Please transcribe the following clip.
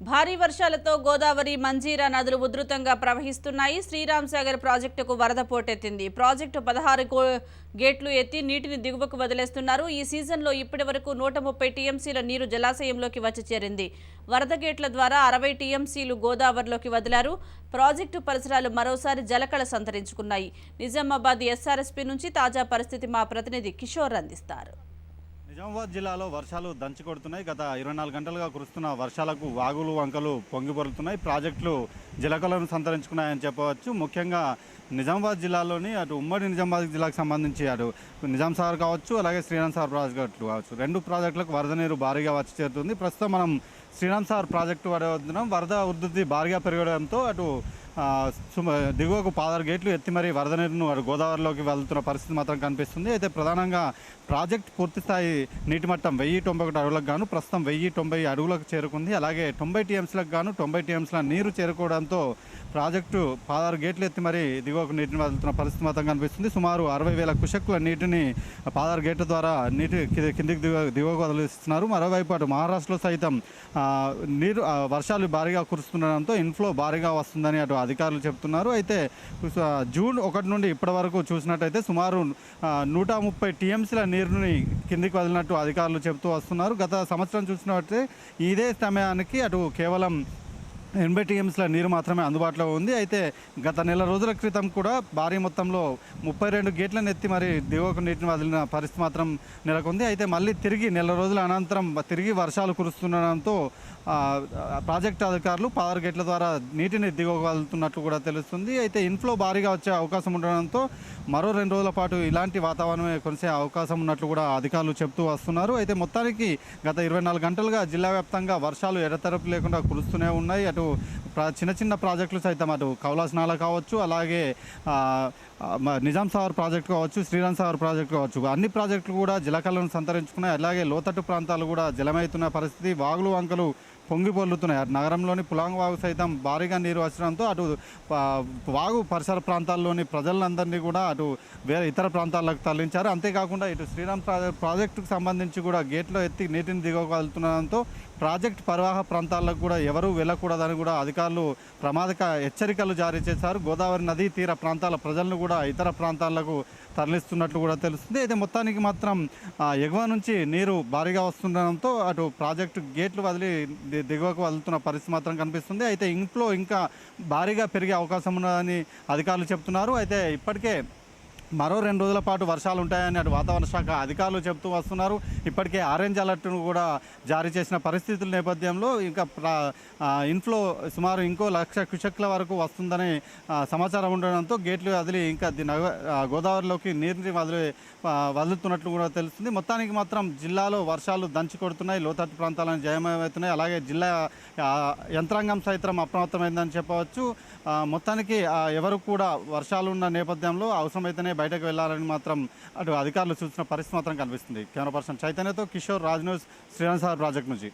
భారీ వర్షాలతో గోదావరి మంజీరా నదులు ఉధృతంగా ప్రవహిస్తున్నాయి. శ్రీరామ్ సాగర్ ప్రాజెక్టుకు వరద పోటెత్తింది. ప్రాజెక్టు పదహారు గేట్లు ఎత్తి నీటిని దిగువకు వదిలేస్తున్నారు. ఈ సీజన్లో ఇప్పటి వరకు నూట ముప్పై టీఎంసీల నీరు జలాశయంలోకి వచ్చి చేరింది. వరద గేట్ల ద్వారా అరవై టీఎంసీలు గోదావరిలోకి వదిలారు. ప్రాజెక్టు పరిసరాలు మరోసారి జలకళ సంతరించుకున్నాయి. నిజామాబాద్ ఎస్ఆర్ఎస్పీ నుంచి తాజా పరిస్థితి మా ప్రతినిధి కిషోర్ అందిస్తారు. నిజామాబాద్ జిల్లాలో వర్షాలు దంచి కొడుతున్నాయి. గత ఇరవై నాలుగు గంటలుగా కురుస్తున్న వర్షాలకు వాగులు వంకలు పొంగిపొరుతున్నాయి ప్రాజెక్టులు జలకలను సంతరించుకున్నాయని చెప్పవచ్చు. ముఖ్యంగా నిజామాబాద్ జిల్లాలోని అటు ఉమ్మడి నిజామాబాద్ జిల్లాకు సంబంధించి అటు నిజాం సార్ కావచ్చు అలాగే శ్రీరామ్ సార్ ప్రాజెక్టులు కావచ్చు. రెండు ప్రాజెక్టులకు వరద నీరు భారీగా వచ్చి చేరుతుంది. ప్రస్తుతం మనం శ్రీరామ్ సార్ ప్రాజెక్టు వద్ద వరద ఉధృతి భారీగా పెరగడంతో అటు సుమ దిగువకు పాదారు గేట్లు ఎత్తి మరీ వరద నీరును అటు గోదావరిలోకి వెళ్తున్న పరిస్థితి మాత్రం కనిపిస్తుంది. అయితే ప్రధానంగా ప్రాజెక్ట్ పూర్తిస్థాయి నీటి మట్టం వెయ్యి తొంభై ఒకటి అడుగులకు గాను ప్రస్తుతం వెయ్యి తొంభై అడుగులకు చేరుకుంది. అలాగే తొంభై టీఎంసీలకు గాను తొంభై టీఎంసీల నీరు చేరుకోవడంతో ప్రాజెక్టు పాదారు గేట్లు ఎత్తి మరీ దిగువకు నీటిని వదులుతున్న పరిస్థితి మాత్రం కనిపిస్తుంది. సుమారు అరవై వేల కుషక్కుల నీటిని పాదారు గేట్ల ద్వారా నీటి కిందికి దిగువ దిగువకు వదిలిస్తున్నారు. మరోవైపు అటు మహారాష్ట్రలో సైతం నీరు వర్షాలు భారీగా కురుస్తుండడంతో ఇన్ఫ్లో భారీగా వస్తుందని అటు అధికారులు చెప్తున్నారు. అయితే జూన్ ఒకటి నుండి ఇప్పటి వరకు చూసినట్టయితే సుమారు నూట ముప్పై టీఎంసీల నీరుని కిందికి వదిలినట్టు అధికారులు చెబుతూ వస్తున్నారు. గత సంవత్సరం చూసినట్టయితే ఇదే సమయానికి అటు కేవలం ఎనభై టీఎంసీల నీరు మాత్రమే అందుబాటులో ఉంది. అయితే గత నెల రోజుల క్రితం కూడా భారీ మొత్తంలో ముప్పై రెండు గేట్లను ఎత్తి మరి దిగువకు నీటిని వదిలిన పరిస్థితి మాత్రం నెలకొంది. అయితే మళ్ళీ తిరిగి నెల రోజుల అనంతరం తిరిగి వర్షాలు కురుస్తుండడంతో ప్రాజెక్టు అధికారులు పదహారు గేట్ల ద్వారా నీటిని దిగగలుగుతున్నట్లు కూడా తెలుస్తుంది. అయితే ఇన్ఫ్లో భారీగా వచ్చే అవకాశం ఉండడంతో మరో రెండు రోజుల పాటు ఇలాంటి వాతావరణమే కొనసే అవకాశం ఉన్నట్లు కూడా అధికారులు చెప్తూ వస్తున్నారు. అయితే మొత్తానికి గత ఇరవై నాలుగు గంటలుగా జిల్లా వ్యాప్తంగా వర్షాలు ఎడతెరపు లేకుండా కురుస్తూనే ఉన్నాయి. అటు ప్రా- చిన్న చిన్న ప్రాజెక్టులు సైతం అటు కౌలాసనాల కావచ్చు అలాగే నిజాం సాగర్ ప్రాజెక్టు కావచ్చు శ్రీరామ్ సాగర్ ప్రాజెక్టు కావచ్చు. అన్ని ప్రాజెక్టులు కూడా జిలకలను సంతరించుకున్నాయి. అలాగే లోతట్టు ప్రాంతాలు కూడా జలమవుతున్న పరిస్థితి. వాగులు వంకలు పొంగి పొర్లుతున్నాయి అటు నగరంలోని పులాంగ్ వాగు సైతం భారీగా నీరు వచ్చడంతో అటు వాగు పరిసర ప్రాంతాల్లోని ప్రజలందరినీ కూడా అటు వేరే ఇతర ప్రాంతాలకు తరలించారు. అంతేకాకుండా ఇటు శ్రీరామ్ ప్రాజెక్టుకు సంబంధించి కూడా గేట్లో ఎత్తి నీటిని దిగవగలుగుతుండడంతో ప్రాజెక్ట్ పరివాహ ప్రాంతాలకు కూడా ఎవరూ వెళ్ళకూడదని కూడా అధికారులు ప్రమాదక హెచ్చరికలు జారీ చేశారు. గోదావరి నదీ తీర ప్రాంతాల ప్రజలను కూడా ఇతర ప్రాంతాలకు తరలిస్తున్నట్లు కూడా తెలుస్తుంది. అయితే మొత్తానికి మాత్రం ఎగువ నుంచి నీరు భారీగా వస్తుండడంతో అటు ప్రాజెక్టు గేట్లు వదిలి దిగువకు వదులుతున్న పరిస్థితి మాత్రం కనిపిస్తుంది. అయితే ఇంట్లో ఇంకా భారీగా పెరిగే అవకాశం ఉన్నదని అధికారులు చెప్తున్నారు. అయితే ఇప్పటికే మరో రెండు రోజుల పాటు వర్షాలు ఉంటాయని అటు వాతావరణ శాఖ అధికారులు చెప్తూ వస్తున్నారు. ఇప్పటికే ఆరెంజ్ అలర్ట్ను కూడా జారీ చేసిన పరిస్థితుల నేపథ్యంలో ఇంకా ఇన్ఫ్లో సుమారు ఇంకో లక్ష కుషక్ల వరకు వస్తుందని సమాచారం ఉండడంతో గేట్లు వదిలి ఇంకా గోదావరిలోకి నీరుని వదిలి వదులుతున్నట్లు కూడా తెలుస్తుంది. మొత్తానికి మాత్రం జిల్లాలో వర్షాలు దంచి కొడుతున్నాయి లోతట్టు ప్రాంతాలను జయమవుతున్నాయి అలాగే జిల్లా యంత్రాంగం సైతం అప్రమత్తమైందని చెప్పవచ్చు. మొత్తానికి ఎవరు కూడా వర్షాలు ఉన్న నేపథ్యంలో అవసరమైతేనే బయటకు వెళ్ళాలని మాత్రం అటు అధికారులు చూసిన పరిస్థితి మాత్రం కనిపిస్తుంది. Camera person చైతన్యతో Kishore Raj news Sriram sir project నుంచి.